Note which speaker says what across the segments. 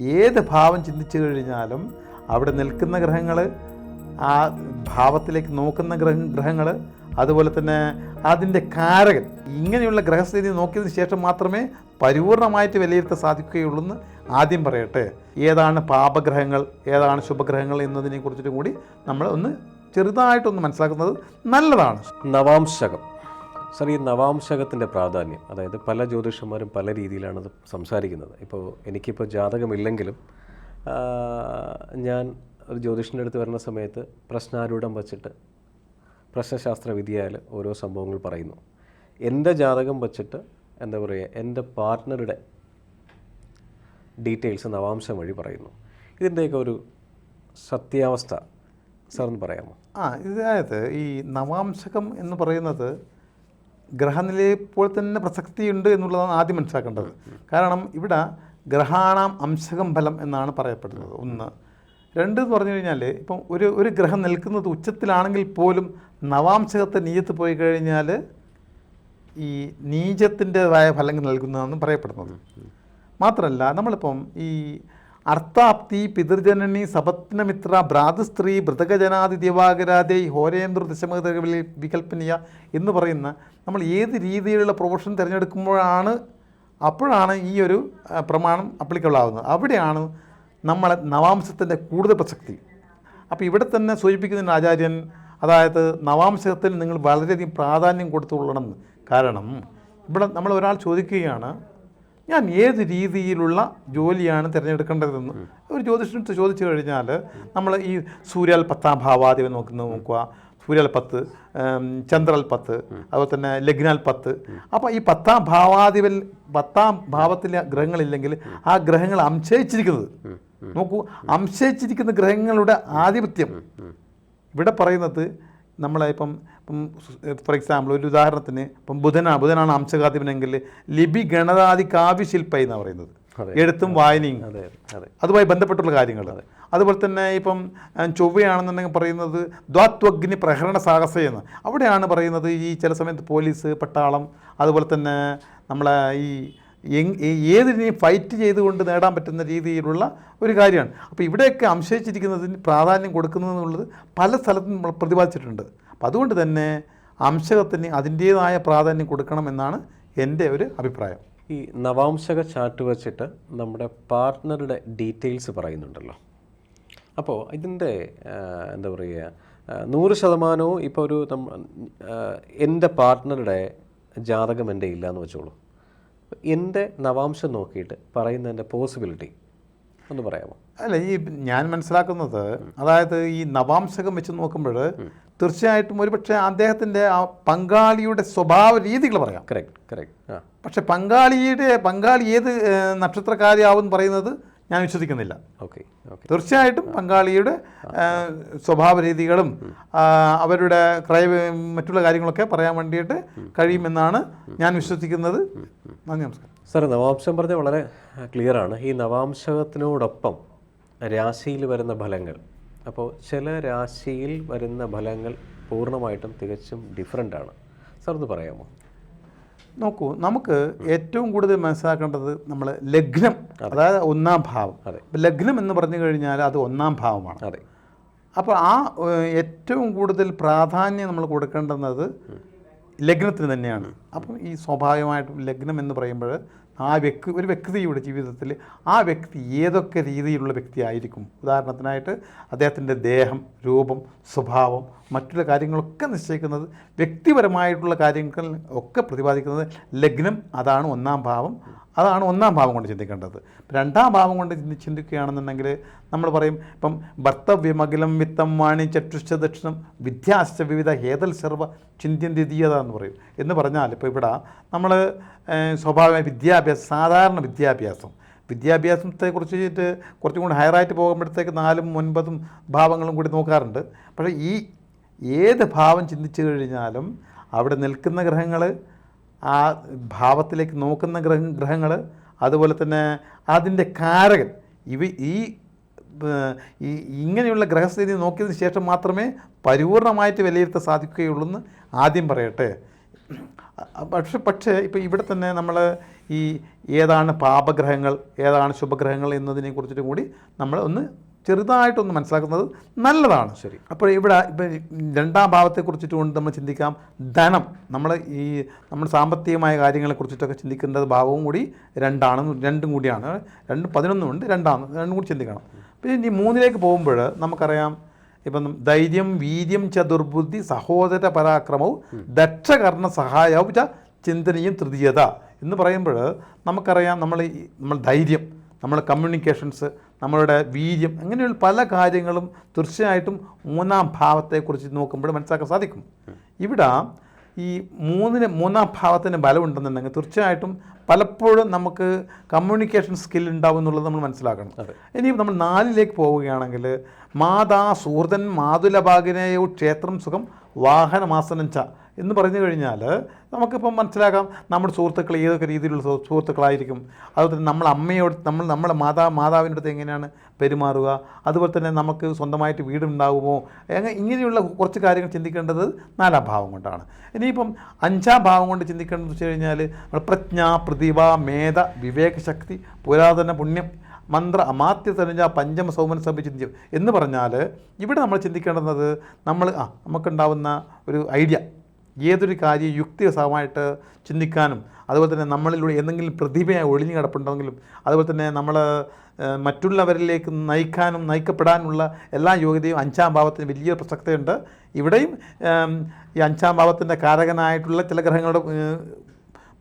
Speaker 1: ഏത് ഭാവം ചിന്തിച്ചു കഴിഞ്ഞാലും അവിടെ നിൽക്കുന്ന ഗ്രഹങ്ങൾ ആ ഭാവത്തിലേക്ക് നോക്കുന്ന ഗ്രഹ ഗ്രഹങ്ങൾ അതുപോലെ തന്നെ അതിന്റെ കാരകൻ ഇങ്ങനെയുള്ള ഗ്രഹസ്ഥിതി നോക്കിയതിന് ശേഷം മാത്രമേ പരിപൂർണമായിട്ട് വിലയിരുത്താൻ സാധിക്കുകയുള്ളൂ എന്ന് ആദ്യം പറയട്ടെ. ഏതാണ് പാപഗ്രഹങ്ങൾ ഏതാണ് ശുഭഗ്രഹങ്ങൾ എന്നതിനെ കുറിച്ചിട്ട് കൂടി നമ്മൾ ഒന്ന് ചെറുതായിട്ടൊന്ന് മനസ്സിലാക്കുന്നത് നല്ലതാണ്.
Speaker 2: നവാംശകം. സർ ഈ നവാംശകത്തിന്റെ പ്രാധാന്യം അതായത് പല ജ്യോതിഷന്മാരും പല രീതിയിലാണ് അത് സംസാരിക്കുന്നത്. ഇപ്പോൾ എനിക്കിപ്പോൾ ജാതകമില്ലെങ്കിലും ഞാൻ ഒരു ജ്യോതിഷന്റെ അടുത്ത് വരുന്ന സമയത്ത് പ്രശ്നാരൂഢം വച്ചിട്ട് പ്രശ്നശാസ്ത്ര വിധിയായാൽ ഓരോ സംഭവങ്ങൾ പറയുന്നു. എന്റെ ജാതകം വച്ചിട്ട് എന്താ പറയുക എന്റെ പാർട്ട്ണറുടെ ഡീറ്റെയിൽസ് നവാംശം വഴി പറയുന്നു. ഇതിന്റെയൊക്കെ ഒരു സത്യാവസ്ഥ? സാറിന് പറയാമോ?
Speaker 1: ആ ഇതായത് ഈ നവാംശകം എന്ന് പറയുന്നത് ഗ്രഹനിലയെപ്പോൾ തന്നെ പ്രസക്തിയുണ്ട് എന്നുള്ളതാണ് ആദ്യം മനസ്സിലാക്കേണ്ടത്. കാരണം ഇവിടെ ഗ്രഹാണാം അംശകം ഫലം എന്നാണ് പറയപ്പെടുന്നത്. ഒന്ന്. രണ്ട് എന്ന് പറഞ്ഞു കഴിഞ്ഞാൽ ഇപ്പം ഒരു ഒരു ഗ്രഹം നിൽക്കുന്നത് ഉച്ചത്തിലാണെങ്കിൽ പോലും നവാംശകത്തെ നീയത്ത് പോയി കഴിഞ്ഞാൽ ഈ നീചത്തിന്റെതായ ഫലങ്ങൾ നൽകുന്നതെന്ന് പറയപ്പെടുന്നത്. മാത്രമല്ല നമ്മളിപ്പം ഈ അർത്ഥാപ്തി പിതൃജനനി സപത്നമിത്ര ഭ്രാതൃസ്ത്രീ ഭൃതകജനാതി ദിവാകരാതെ ഹോരേന്ദ്ര ദശമത വികൽപ്പനീയ എന്ന് പറയുന്ന നമ്മൾ ഏത് രീതിയിലുള്ള പ്രൊഫഷൻ തിരഞ്ഞെടുക്കുമ്പോഴാണ് അപ്പോഴാണ് ഈ ഒരു പ്രമാണം അപ്ലിക്കബിൾ ആവുന്നത്. അവിടെയാണ് നമ്മളെ നവാംശത്തിന്റെ കൂടുതൽ പ്രസക്തി. അപ്പോൾ ഇവിടെ തന്നെ സൂചിപ്പിക്കുന്ന ആചാര്യൻ അതായത് നവാംശത്തിൽ നിങ്ങൾ വളരെയധികം പ്രാധാന്യം കൊടുത്തുകൊള്ളണം. കാരണം ഇവിടെ നമ്മൾ ഒരാൾ ചോദിക്കുകയാണ് ഞാൻ ഏത് രീതിയിലുള്ള ജോലിയാണ് തിരഞ്ഞെടുക്കേണ്ടതെന്ന് ഒരു ജ്യോതിഷനടുത്ത് ചോദിച്ചു കഴിഞ്ഞാൽ നമ്മൾ ഈ സൂര്യാൽ പത്താം ഭാവാധിപൻ നോക്കുന്ന നോക്കുക. സൂര്യാൽ പത്ത് ചന്ദ്രൽ പത്ത് അതുപോലെ തന്നെ ലഗ്നാൽ പത്ത്. അപ്പോൾ ഈ പത്താം ഭാവാധിപൻ പത്താം ഭാവത്തിലെ ഗ്രഹങ്ങളില്ലെങ്കിൽ ആ ഗ്രഹങ്ങൾ അംശയിച്ചിരിക്കുന്നത്. നോക്കൂ അംശയിച്ചിരിക്കുന്ന ഗ്രഹങ്ങളുടെ ആധിപത്യം. ഇവിടെ പറയുന്നത് നമ്മളെ ഇപ്പം ഇപ്പം ഫോർ എക്സാമ്പിൾ ഒരു ഉദാഹരണത്തിന് ഇപ്പം ബുധനാ ബുധനാണ് അംശകാധിപനെങ്കിൽ ലിപി ഗണതാദി കാവ്യശില്പ എന്നാണ് പറയുന്നത്. എഴുത്തും വായനയും.
Speaker 2: അതെ അതെ.
Speaker 1: അതുമായി ബന്ധപ്പെട്ടുള്ള കാര്യങ്ങൾ. അതുപോലെ തന്നെ ഇപ്പം ചൊവ്വയാണെന്നുണ്ടെങ്കിൽ പറയുന്നത് ദ്വാത്വഗ്നി പ്രഹരണ സാഹസ എന്ന്. അവിടെയാണ് പറയുന്നത് ഈ ചില സമയത്ത് പോലീസ് പട്ടാളം അതുപോലെ തന്നെ നമ്മളെ ഈ- ഏതിനെയും ഫൈറ്റ് ചെയ്തുകൊണ്ട് നേടാൻ പറ്റുന്ന രീതിയിലുള്ള ഒരു കാര്യമാണ്. അപ്പോൾ ഇവിടെയൊക്കെ അംശയിച്ചിരിക്കുന്നതിന് പ്രാധാന്യം കൊടുക്കുന്നതെന്നുള്ളത് പല സ്ഥലത്തും നമ്മൾ പ്രതിപാദിച്ചിട്ടുണ്ട്. അപ്പോൾ അതുകൊണ്ട് തന്നെ അംശകത്തിന് അതിന്റേതായ പ്രാധാന്യം കൊടുക്കണമെന്നാണ് എന്റെ ഒരു അഭിപ്രായം.
Speaker 2: ഈ നവാംശക ചാർട്ട് വെച്ചിട്ട് നമ്മുടെ പാർട്ട്ണറുടെ ഡീറ്റെയിൽസ് പറയുന്നുണ്ടല്ലോ. അപ്പോൾ ഇതിന്റെ എന്താ പറയുക നൂറ് ശതമാനവും ഇപ്പോൾ ഒരു എന്റെ പാർട്ട്ണറുടെ ജാതകം എന്റെ ഇല്ല എന്ന് വെച്ചോളൂ. എന്റെ നവാംശം നോക്കിയിട്ട് പറയുന്നതിന്റെ പോസിബിലിറ്റി ഒന്ന് പറയാമോ?
Speaker 1: അല്ല ഈ ഞാൻ മനസ്സിലാക്കുന്നത് അതായത് ഈ നവാംശകം വെച്ച് നോക്കുമ്പോൾ തീർച്ചയായിട്ടും ഒരുപക്ഷെ അദ്ദേഹത്തിന്റെ ആ പങ്കാളിയുടെ സ്വഭാവ രീതികൾ പറയാം.
Speaker 2: കറക്റ്റ് കറക്റ്റ്
Speaker 1: പക്ഷെ പങ്കാളിയുടെ പങ്കാളി ഏത് നക്ഷത്രക്കാരിയാവും പറയുന്നത് ഞാൻ വിശ്വസിക്കുന്നില്ല.
Speaker 2: ഓക്കെ
Speaker 1: തീർച്ചയായിട്ടും പങ്കാളിയുടെ സ്വഭാവ രീതികളും അവരുടെ ക്രൈ മറ്റുള്ള കാര്യങ്ങളൊക്കെ പറയാൻ വേണ്ടിയിട്ട് കഴിയുമെന്നാണ് ഞാൻ വിശ്വസിക്കുന്നത്. നന്ദി നമസ്കാരം.
Speaker 2: സാർ നവാംശം പറഞ്ഞ വളരെ ക്ലിയർ ആണ് ഈ നവാംശത്തിനോടൊപ്പം രാശിയിൽ വരുന്ന ഫലങ്ങൾ അപ്പോൾ ചില രാശിയിൽ വരുന്ന ഫലങ്ങൾ പൂർണമായിട്ടും തികച്ചും ഡിഫറെന്റ് ആണ്. സാർ ഒന്ന് പറയാമോ?
Speaker 1: നോക്കൂ നമുക്ക് ഏറ്റവും കൂടുതൽ മനസ്സിലാക്കേണ്ടത് നമ്മൾ ലഗ്നം അതായത് ഒന്നാം ഭാവം.
Speaker 2: അതെ.
Speaker 1: ലഗ്നം എന്ന് പറഞ്ഞു കഴിഞ്ഞാൽ അത് ഒന്നാം ഭാവമാണ്.
Speaker 2: അതെ.
Speaker 1: അപ്പോൾ ആ ഏറ്റവും കൂടുതൽ പ്രാധാന്യം നമ്മൾ കൊടുക്കേണ്ടുന്നത് ലഗ്നത്തിന് തന്നെയാണ്. അപ്പം ഈ സ്വാഭാവികമായിട്ടും ലഗ്നം എന്ന് പറയുമ്പോൾ ആ വ്യക്തി ഒരു വ്യക്തിയുടെ ജീവിതത്തിൽ ആ വ്യക്തി ഏതൊക്കെ രീതിയിലുള്ള വ്യക്തിയായിരിക്കും? ഉദാഹരണത്തിനായിട്ട് അദ്ദേഹത്തിന്റെ ദേഹം രൂപം സ്വഭാവം മറ്റുള്ള കാര്യങ്ങളൊക്കെ നിശ്ചയിക്കുന്നത് വ്യക്തിപരമായിട്ടുള്ള കാര്യങ്ങൾ ഒക്കെ പ്രതിപാദിക്കുന്നത് ലഗ്നം അതാണ് ഒന്നാം ഭാവം. അതാണ് ഒന്നാം ഭാവം കൊണ്ട് ചിന്തിക്കേണ്ടത്. രണ്ടാം ഭാവം കൊണ്ട് ചിന്തി- ചിന്തിക്കുകയാണെന്നുണ്ടെങ്കിൽ നമ്മൾ പറയും ഇപ്പം ഭർത്തവ്യമകിലം വിത്തം വാണി ചക്ഷുശ്ച ദക്ഷിണം വിദ്യാശ്ച വിവിധ ഹേതൽ സർവ ചിന്ത്യൻ ദ്വിതീയത എന്ന് പറയും. എന്ന് പറഞ്ഞാൽ ഇപ്പോൾ ഇവിടെ നമ്മൾ സ്വാഭാവിക വിദ്യാഭ്യാസം സാധാരണ വിദ്യാഭ്യാസം. വിദ്യാഭ്യാസത്തെക്കുറിച്ച് കുറച്ചും കൂടി ഹയറായിട്ട് പോകുമ്പോഴത്തേക്ക് നാലും ഒൻപതും ഭാവങ്ങളും കൂടി നോക്കാറുണ്ട്. പക്ഷേ ഈ ഏത് ഭാവം ചിന്തിച്ചു കഴിഞ്ഞാലും അവിടെ നിൽക്കുന്ന ഗ്രഹങ്ങൾ ആ ഭാവത്തിലേക്ക് നോക്കുന്ന ഗ്രഹ ഗ്രഹങ്ങൾ അതുപോലെ തന്നെ അതിന്റെ കാരകൻ ഇവ ഈ ഈ ഇങ്ങനെയുള്ള ഗ്രഹസ്ഥിതി നോക്കിയതിന് ശേഷം മാത്രമേ പരിപൂർണമായിട്ട് വിലയിരുത്താൻ സാധിക്കുകയുള്ളൂ എന്ന് ആദ്യം പറയട്ടെ. പക്ഷെ പക്ഷേ ഇപ്പോൾ ഇവിടെ തന്നെ നമ്മൾ ഈ ഏതാണ് പാപഗ്രഹങ്ങൾ ഏതാണ് ശുഭഗ്രഹങ്ങൾ എന്നതിനെ കുറിച്ചിട്ടും കൂടി നമ്മൾ ഒന്ന് ചെറുതായിട്ടൊന്ന് മനസ്സിലാക്കുന്നത് നല്ലതാണ്.
Speaker 2: ശരി.
Speaker 1: അപ്പോൾ ഇവിടെ ഇപ്പം രണ്ടാം ഭാവത്തെ കുറിച്ചിട്ട് കൊണ്ട് നമ്മൾ ചിന്തിക്കാം. ധനം നമ്മൾ ഈ നമ്മൾ സാമ്പത്തികമായ കാര്യങ്ങളെ കുറിച്ചിട്ടൊക്കെ ചിന്തിക്കേണ്ടത് ഭാവവും കൂടി രണ്ടാണ് രണ്ടും കൂടിയാണ്. രണ്ടും പതിനൊന്നും ഉണ്ട് രണ്ടാണ് രണ്ടും കൂടി ചിന്തിക്കണം. പിന്നെ ഇനി മൂന്നിലേക്ക് പോകുമ്പോൾ നമുക്കറിയാം ഇപ്പം ധൈര്യം വീര്യം ചതുർബുദ്ധി സഹോദര പരാക്രമവും ദക്ഷകർണ സഹായവും ച ചിന്തനയും തൃതീയത എന്ന് പറയുമ്പോൾ നമുക്കറിയാം നമ്മൾ നമ്മൾ ധൈര്യം നമ്മൾ കമ്മ്യൂണിക്കേഷൻസ് നമ്മളുടെ വീര്യം അങ്ങനെയുള്ള പല കാര്യങ്ങളും തീർച്ചയായിട്ടും മൂന്നാം ഭാവത്തെക്കുറിച്ച് നോക്കുമ്പോൾ മനസ്സിലാക്കാൻ സാധിക്കും. ഇവിടെ ഈ മൂന്നിന് മൂന്നാം ഭാവത്തിന് ബലമുണ്ടെന്നുണ്ടെങ്കിൽ തീർച്ചയായിട്ടും പലപ്പോഴും നമുക്ക് കമ്മ്യൂണിക്കേഷൻ സ്കിൽ ഉണ്ടാവും എന്നുള്ളത് നമ്മൾ മനസ്സിലാക്കണം. ഇനി നമ്മൾ നാലിലേക്ക് പോവുകയാണെങ്കിൽ മാതാ സൂഹൃതൻ മാതുലഭാഗിനെയോ ക്ഷേത്രം സുഖം വാഹനമാസനം ച. എന്ന് പറഞ്ഞു കഴിഞ്ഞാൽ നമുക്കിപ്പം മനസ്സിലാക്കാം നമ്മുടെ സുഹൃത്തുക്കൾ ഏതൊക്കെ രീതിയിലുള്ള സുഹൃത്തുക്കളായിരിക്കും. അതുപോലെ തന്നെ നമ്മൾ അമ്മയോട് നമ്മൾ നമ്മുടെ മാതാ മാതാവിന്റെ അടുത്ത് എങ്ങനെയാണ് പെരുമാറുക? അതുപോലെ തന്നെ നമുക്ക് സ്വന്തമായിട്ട് വീടുണ്ടാകുമോ? അങ്ങനെ ഇങ്ങനെയുള്ള കുറച്ച് കാര്യങ്ങൾ ചിന്തിക്കേണ്ടത് നാലാം ഭാവം കൊണ്ടാണ്. ഇനിയിപ്പം അഞ്ചാം ഭാവം കൊണ്ട് ചിന്തിക്കേണ്ടത് വെച്ച് കഴിഞ്ഞാൽ പ്രജ്ഞ പ്രതിഭ മേധ വിവേകശക്തി പുരാതന പുണ്യം മന്ത്ര അമാത്യ തനുജ പഞ്ചമ സൗമന സഭ ചിന്തിക്കും എന്ന് പറഞ്ഞാൽ ഇവിടെ നമ്മൾ ചിന്തിക്കേണ്ടുന്നത് നമ്മൾ ആ നമുക്കുണ്ടാവുന്ന ഒരു ഐഡിയ. ഏതൊരു കാര്യം യുക്തിസഹമായിട്ട് ചിന്തിക്കാനും അതുപോലെ തന്നെ നമ്മളിലൂടെ എന്തെങ്കിലും പ്രതിഭയായി ഒളിഞ്ഞു കിടപ്പുണ്ടെങ്കിലും അതുപോലെ തന്നെ നമ്മൾ മറ്റുള്ളവരിലേക്ക് നയിക്കാനും നയിക്കപ്പെടാനുള്ള എല്ലാ യോഗ്യതയും അഞ്ചാം ഭാവത്തിന് വലിയ പ്രസക്തിയുണ്ട്. ഇവിടെയും ഈ അഞ്ചാം ഭാവത്തിന്റെ കാരകനായിട്ടുള്ള ചില ഗ്രഹങ്ങളുടെ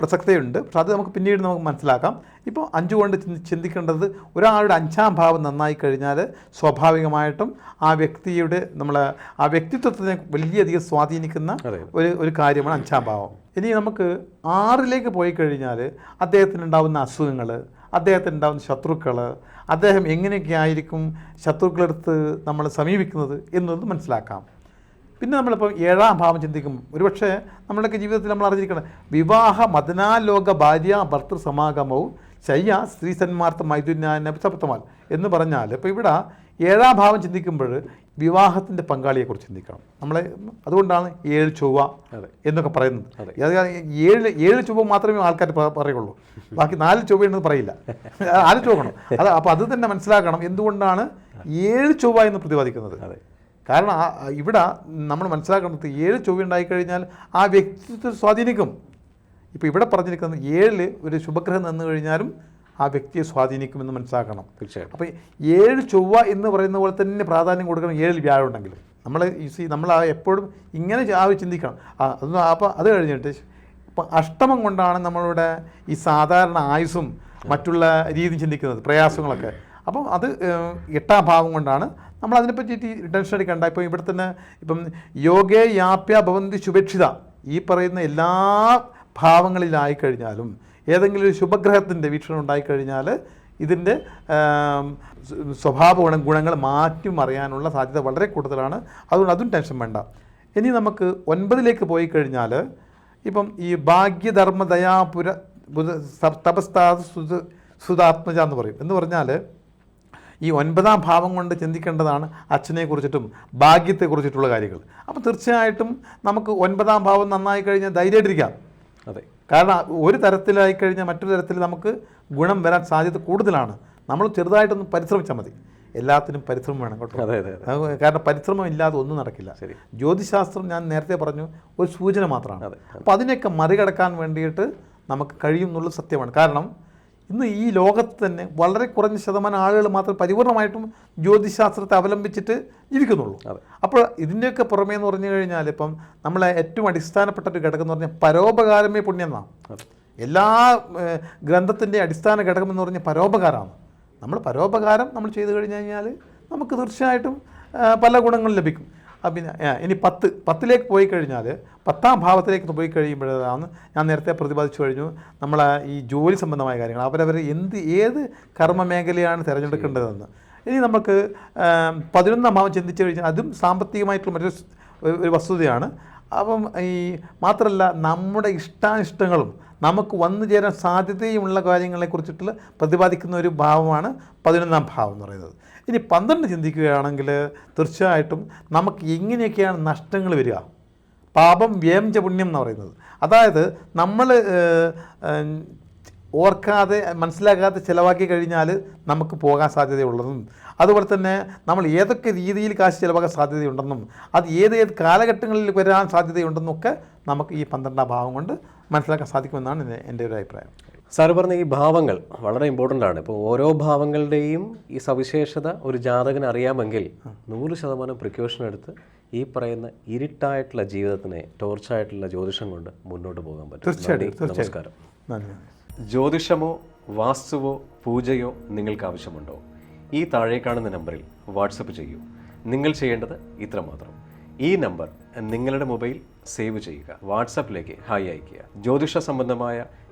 Speaker 1: പ്രസക്തിയുണ്ട്. പക്ഷെ അത് നമുക്ക് പിന്നീട് നമുക്ക് മനസ്സിലാക്കാം. ഇപ്പോൾ അഞ്ചുകൊണ്ട് ചിന്തി- ചിന്തിക്കേണ്ടത് ഒരാളുടെ അഞ്ചാം ഭാവം നന്നായി കഴിഞ്ഞാൽ സ്വാഭാവികമായിട്ടും ആ വ്യക്തിയുടെ നമ്മൾ ആ വ്യക്തിത്വത്തിനെ വലിയധികം സ്വാധീനിക്കുന്ന ഒരു ഒരു കാര്യമാണ് അഞ്ചാം ഭാവം. ഇനി നമുക്ക് ആറിലേക്ക് പോയി കഴിഞ്ഞാൽ അദ്ദേഹത്തിന് ഉണ്ടാകുന്ന അസുഖങ്ങൾ അദ്ദേഹത്തിന് ഉണ്ടാകുന്ന ശത്രുക്കൾ അദ്ദേഹം എങ്ങനെയൊക്കെ ആയിരിക്കും ശത്രുക്കളെടുത്ത് നമ്മൾ സമീപിക്കുന്നത് എന്നൊന്ന് മനസ്സിലാക്കാം. പിന്നെ നമ്മളിപ്പോൾ ഏഴാം ഭാവം ചിന്തിക്കും. ഒരുപക്ഷെ നമ്മളൊക്കെ ജീവിതത്തിൽ നമ്മൾ അറിഞ്ഞിരിക്കണം. വിവാഹ മദനാലോക ഭാര്യ ഭർത്തൃ സമാഗമവും ശയ്യ സ്ത്രീ സന്മാർത്ഥ മൈതുന്യാനസപ്തമാൽ എന്ന് പറഞ്ഞാൽ ഇപ്പോൾ ഇവിടെ ഏഴാം ഭാവം ചിന്തിക്കുമ്പോൾ വിവാഹത്തിന്റെ പങ്കാളിയെക്കുറിച്ച് ചിന്തിക്കണം. നമ്മളെ അതുകൊണ്ടാണ് ഏഴ് ചൊവ്വ. എന്നൊക്കെ പറയുന്നത്. ഏഴ് ഏഴ് ചൊവ്വ മാത്രമേ ആൾക്കാർ പറയുള്ളൂ. ബാക്കി നാല് ചൊവ്വയുണ്ടെന്ന് പറയില്ല. ആൽ ചോക്കണം അത് അപ്പോൾ അത് തന്നെ മനസ്സിലാക്കണം എന്തുകൊണ്ടാണ് ഏഴ് ചൊവ്വ എന്ന് പ്രതിപാദിക്കുന്നത്.
Speaker 2: അതെ.
Speaker 1: കാരണം ഇവിടെ നമ്മൾ മനസ്സിലാക്കേണ്ടത് ഏഴ് ചൊവ്വ ഉണ്ടായിക്കഴിഞ്ഞാൽ ആ വ്യക്തിത്വത്തെ സ്വാധീനിക്കും. ഇപ്പോൾ ഇവിടെ പറഞ്ഞിരിക്കുന്നത് ഏഴിൽ ഒരു ശുഭഗ്രഹം നിന്നു കഴിഞ്ഞാലും ആ വ്യക്തിയെ സ്വാധീനിക്കുമെന്ന് മനസ്സിലാക്കണം.
Speaker 2: തീർച്ചയായിട്ടും
Speaker 1: അപ്പോൾ ഏഴ് ചൊവ്വ എന്ന് പറയുന്ന പോലെ തന്നെ പ്രാധാന്യം കൊടുക്കണം ഏഴിൽ വ്യാഴം ഉണ്ടെങ്കിൽ. നമ്മൾ ഈ സി നമ്മൾ ആ എപ്പോഴും ഇങ്ങനെ ആ ചിന്തിക്കണം. ആ അതൊന്നും അപ്പോൾ അത് കഴിഞ്ഞിട്ട് ഇപ്പം അഷ്ടമം കൊണ്ടാണ് നമ്മളുടെ ഈ സാധാരണ ആയുസും മറ്റുള്ള രീതി ചിന്തിക്കുന്നത് പ്രയാസങ്ങളൊക്കെ. അപ്പം അത് എട്ടാം ഭാവം കൊണ്ടാണ് നമ്മൾ അതിനെപ്പറ്റി ടെൻഷൻ അടിക്കണ്ട. ഇപ്പം ഇവിടെ തന്നെ ഇപ്പം യോഗേ യാപ്യ ഭവന്തി ശുഭക്ഷിത. ഈ പറയുന്ന എല്ലാ ഭാവങ്ങളിലായി കഴിഞ്ഞാലും ഏതെങ്കിലും ഒരു ശുഭഗ്രഹത്തിന്റെ വീക്ഷണം ഉണ്ടായിക്കഴിഞ്ഞാൽ ഇതിന്റെ സ്വഭാവ ഗുണ ഗുണങ്ങൾ മാറ്റി മറിയാനുള്ള സാധ്യത വളരെ കൂടുതലാണ്. അതുകൊണ്ട് അതും ടെൻഷൻ വേണ്ട. ഇനി നമുക്ക് ഒൻപതിലേക്ക് പോയി കഴിഞ്ഞാൽ ഇപ്പം ഈ ഭാഗ്യധർമ്മ ദയാപുര തപസ്താ സുതാത്മജ എന്ന് പറയും. എന്ന് പറഞ്ഞാൽ ഈ ഒൻപതാം ഭാവം കൊണ്ട് ചിന്തിക്കേണ്ടതാണ് അച്ഛനെ കുറിച്ചിട്ടും ഭാഗ്യത്തെ കുറിച്ചിട്ടുള്ള കാര്യങ്ങൾ. അപ്പോൾ തീർച്ചയായിട്ടും നമുക്ക് ഒൻപതാം ഭാവം നന്നായി കഴിഞ്ഞാൽ ധൈര്യമായിട്ടിരിക്കാം.
Speaker 2: അതെ.
Speaker 1: കാരണം ഒരു തരത്തിലായി കഴിഞ്ഞാൽ മറ്റൊരു തരത്തിൽ നമുക്ക് ഗുണം വരാൻ സാധ്യത കൂടുതലാണ്. നമ്മൾ ചെറുതായിട്ടൊന്ന് പരിശ്രമിച്ചാൽ മതി. എല്ലാത്തിനും പരിശ്രമം വേണം കേട്ടോ.
Speaker 2: അതെ അതെ
Speaker 1: കാരണം പരിശ്രമം ഇല്ലാതെ ഒന്നും നടക്കില്ല.
Speaker 2: ശരി.
Speaker 1: ജ്യോതിശാസ്ത്രം ഞാൻ നേരത്തെ പറഞ്ഞു ഒരു സൂചന മാത്രമാണ്.
Speaker 2: അതെ.
Speaker 1: അപ്പോൾ അതിനെയൊക്കെ മറികടക്കാൻ വേണ്ടിയിട്ട് നമുക്ക് കഴിയും എന്നുള്ളത് സത്യമാണ്. കാരണം ഇന്ന് ഈ ലോകത്ത് തന്നെ വളരെ കുറഞ്ഞ ശതമാനം ആളുകൾ മാത്രം പരിപൂർണമായിട്ടും ജ്യോതിശാസ്ത്രത്തെ അവലംബിച്ചിട്ട് ജീവിക്കുന്നുള്ളൂ അപ്പോൾ ഇതിന്റെയൊക്കെ പുറമേ എന്ന് പറഞ്ഞു കഴിഞ്ഞാൽ ഇപ്പം നമ്മളെ ഏറ്റവും അടിസ്ഥാനപ്പെട്ട ഒരു ഘടകം എന്ന് പറഞ്ഞാൽ പരോപകാരമേ പുണ്യം എന്നാണ് എല്ലാ ഗ്രന്ഥത്തിന്റെ അടിസ്ഥാന ഘടകം എന്ന് പറഞ്ഞാൽ പരോപകാരമാണ്. നമ്മൾ പരോപകാരം നമ്മൾ ചെയ്തു കഴിഞ്ഞു കഴിഞ്ഞാൽ നമുക്ക് തീർച്ചയായിട്ടും പല ഗുണങ്ങളും ലഭിക്കും. പിന്നെ ഇനി പത്ത് പത്തിലേക്ക് പോയി കഴിഞ്ഞാൽ പത്താം ഭാവത്തിലേക്ക് പോയി കഴിയുമ്പോഴാണ് ഞാൻ നേരത്തെ പ്രതിപാദിച്ചു കഴിഞ്ഞു നമ്മൾ ഈ ജോലി സംബന്ധമായ കാര്യങ്ങൾ അവരവർ എന്ത് ഏത് കർമ്മ മേഖലയാണ് തിരഞ്ഞെടുക്കേണ്ടതെന്ന്. ഇനി നമുക്ക് പതിനൊന്നാം ഭാവം ചിന്തിച്ചു കഴിഞ്ഞാൽ അതും സാമ്പത്തികമായിട്ടുള്ള മറ്റൊരു ഒരു- വസ്തുതയാണ്. അപ്പം ഈ മാത്രമല്ല നമ്മുടെ ഇഷ്ടാനിഷ്ടങ്ങളും നമുക്ക് വന്നു ചേരാൻ സാധ്യതയുമുള്ള കാര്യങ്ങളെ കുറിച്ചിട്ടുള്ള പ്രതിപാദിക്കുന്ന ഒരു ഭാവമാണ് പതിനൊന്നാം ഭാവം എന്ന് പറയുന്നത്. ഇനി പന്ത്രണ്ട് ചിന്തിക്കുകയാണെങ്കിൽ തീർച്ചയായിട്ടും നമുക്ക് എങ്ങനെയൊക്കെയാണ് നഷ്ടങ്ങൾ വരിക. പാപം വ്യയം ച പുണ്യം എന്ന് പറയുന്നത്. അതായത് നമ്മൾ ഓർക്കാതെ മനസ്സിലാക്കാതെ ചിലവാക്കി കഴിഞ്ഞാൽ നമുക്ക് പോകാൻ സാധ്യതയുള്ളതും അതുപോലെ തന്നെ നമ്മൾ ഏതൊക്കെ രീതിയിൽ കാശ് ചിലവാക്കാൻ സാധ്യതയുണ്ടെന്നും അത് ഏത് ഏത് കാലഘട്ടങ്ങളിൽ വരാൻ സാധ്യതയുണ്ടെന്നും ഒക്കെ നമുക്ക് ഈ പന്ത്രണ്ടാം ഭാവം കൊണ്ട് മനസ്സിലാക്കാൻ സാധിക്കുമെന്നാണ് എന്റെ ഒരു അഭിപ്രായം.
Speaker 2: സാറ് പറഞ്ഞ ഈ ഭാവങ്ങൾ വളരെ ഇമ്പോർട്ടന്റ് ആണ്. ഇപ്പോൾ ഓരോ ഭാവങ്ങളുടെയും ഈ സവിശേഷത ഒരു ജാതകന് അറിയാമെങ്കിൽ നൂറ് ശതമാനം പ്രിക്കോഷൻ എടുത്ത് ഈ പറയുന്ന ഇരുട്ടായിട്ടുള്ള ജീവിതത്തിനെ ടോർച്ചായിട്ടുള്ള ജ്യോതിഷം കൊണ്ട് മുന്നോട്ട് പോകാൻ പറ്റും.
Speaker 1: തീർച്ചയായിട്ടും,
Speaker 2: നമസ്കാരം. ജ്യോതിഷമോ വാസ്തുവോ പൂജയോ നിങ്ങൾക്ക് ആവശ്യമുണ്ടോ? ഈ താഴെ കാണുന്ന നമ്പറിൽ വാട്സപ്പ് ചെയ്യൂ. നിങ്ങൾ ചെയ്യേണ്ടത് ഇത്ര മാത്രം ഈ നമ്പർ നിങ്ങളുടെ മൊബൈൽ സേവ് ചെയ്യുക. വാട്സപ്പിലേക്ക് ഹായ് അയയ്ക്കുക. ജ്യോതിഷ സംബന്ധമായ